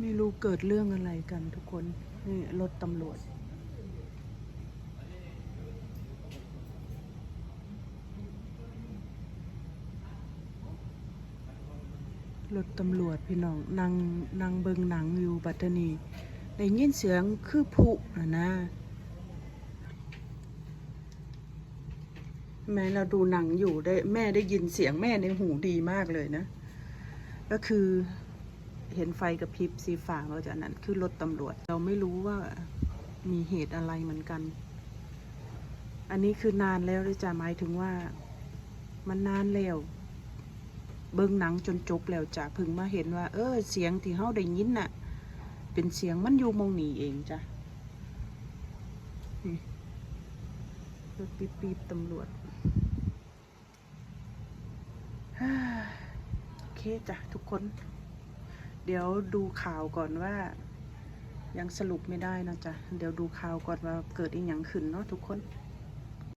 ไม่รู้เกิดเรื่องอะไรกันทุกคน นี่รถตำรวจ รถตำรวจพี่น้องนั่งนั่งเบิงหนังอยู่ปัตตานีได้ยินเสียงคือผุนะนะ แม่เราดูหนังอยู่ได้แม่ได้ยินเสียงแม่ในหูดีมากเลยนะ ก็คือ เห็นไฟกระพริบสีฟ้าเราจากนั้นคือรถตำรวจ เราไม่รู้ว่ามีเหตุอะไรเหมือนกัน อันนี้คือนานแล้วเลยจะหมายถึงว่า มันนานแล้ว เบิ่งหนังจนจบแล้วจ้ะพึ่งมาเห็นว่า เออ เสียงที่เฮาได้ยินน่ะ เป็นเสียงมันอยู่มองนี้เองจ้ะรถปีบปีบๆตำรวจโอเคจ้ะทุกคน เดี๋ยวดูข่าวก่อนว่า ยังสรุปไม่ได้นะจ๊ะ เดี๋ยวดูข่าวก่อนว่าเกิดอีกอย่างขึ้นเนาะทุกคน